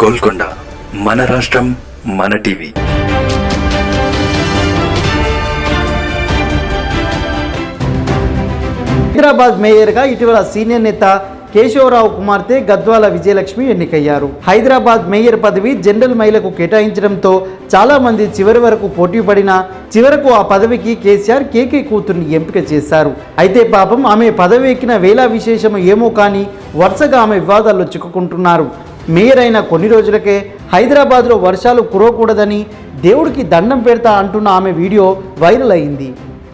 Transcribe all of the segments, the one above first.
గోల్కొండ మన రాష్ట్రం మన టీవీ. హైదరాబాద్ మేయర్గా ఇటీవల సీనియర్ నేత కేశవరావు కుమార్తె గద్వాల విజయలక్ష్మి ఎన్నికయ్యారు. హైదరాబాద్ మేయర్ పదవి జనరల్ మహిళకు కేటాయించడంతో చాలా మంది చివరి వరకు పోటీ పడినా చివరకు ఆ పదవికి కేసీఆర్ కేకే కూతుర్ని ఎంపిక చేశారు. అయితే పాపం ఆమె పదవి ఎక్కిన వేళ విశేషం ఏమో కానీ వరుసగా ఆమె వివాదాల్లో చిక్కుకుంటున్నారు. మేయర్ అయిన కొన్ని రోజులకే హైదరాబాద్లో వర్షాలు కురవకూడదని దేవుడికి దండం పెడతా అంటున్న ఆమె వీడియో వైరల్ అయింది.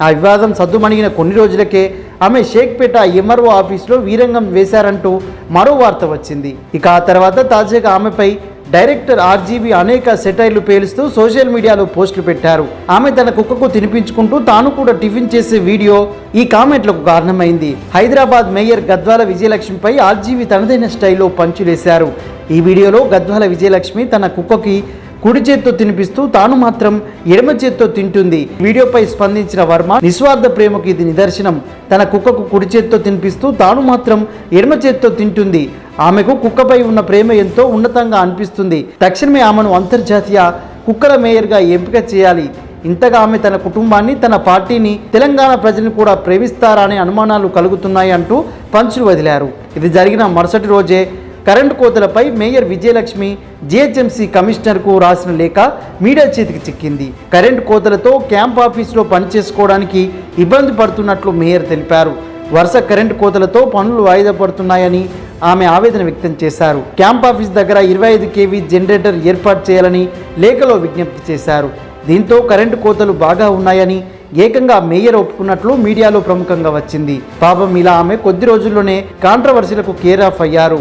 ఆ వివాదం సద్దుమణిగిన కొన్ని రోజులకే ఆమె షేక్పేట ఎంఆర్ఓ ఆఫీస్లో వీరంగం వేశారంటూ మరో వార్త వచ్చింది. ఇక ఆ తర్వాత తాజాగా ఆమెపై డైరెక్టర్ ఆర్జీబీ అనేక సెటైర్లు పేలుస్తూ సోషల్ మీడియాలో పోస్టులు పెట్టారు. ఆమె తన కుక్కకు తినిపించుకుంటూ తాను కూడా టిఫిన్ చేసే వీడియో ఈ కామెంట్లకు కారణమైంది. హైదరాబాద్ మేయర్ గద్వాల విజయలక్ష్మిపై ఆర్జీబీ తనదైన స్టైల్లో పంచులేశారు. ఈ వీడియోలో గద్వాల విజయలక్ష్మి తన కుక్కకి కుడి చేత్తో తినిపిస్తూ తాను మాత్రం ఎడమ చేత్తో తింటుంది. వీడియోపై స్పందించిన వర్మ నిస్వార్థ ప్రేమకు ఇది నిదర్శనం. తన కుక్కకు కుడి చేత్తో తినిపిస్తూ తాను మాత్రం ఎడమ చేత్తో తింటుంది. ఆమెకు కుక్కపై ఉన్న ప్రేమ ఎంతో ఉన్నతంగా అనిపిస్తుంది. తక్షణమే ఆమెను అంతర్జాతీయ కుక్కల మేయర్గా ఎంపిక చేయాలి. ఇంతగా ఆమె తన కుటుంబాన్ని తన పార్టీని తెలంగాణ ప్రజలను కూడా ప్రేమిస్తారా అనే అనుమానాలు కలుగుతున్నాయి అంటూ పంచులు వదిలారు. ఇది జరిగిన మరుసటి రోజే కరెంటు కోతలపై మేయర్ విజయలక్ష్మి జిహెచ్ఎంసీ కమిషనర్కు రాసిన లేఖ మీడియా చేతికి చిక్కింది. కరెంటు కోతలతో క్యాంప్ ఆఫీసులో పనిచేసుకోవడానికి ఇబ్బంది పడుతున్నట్లు మేయర్ తెలిపారు. వరుస కరెంటు కోతలతో పనులు వాయిదా పడుతున్నాయని ఆమె ఆవేదన వ్యక్తం చేశారు. క్యాంప్ ఆఫీస్ దగ్గర ఇరవై ఐదు కేవీ జనరేటర్ ఏర్పాటు చేయాలని లేఖలో విజ్ఞప్తి చేశారు. దీంతో కరెంటు కోతలు బాగా ఉన్నాయని ఏకంగా మేయర్ ఒప్పుకున్నట్లు మీడియాలో ప్రముఖంగా వచ్చింది. పాపం ఇలా ఆమె కొద్ది రోజుల్లోనే కాంట్రవర్సీలకు కేర్ ఆఫ్ అయ్యారు.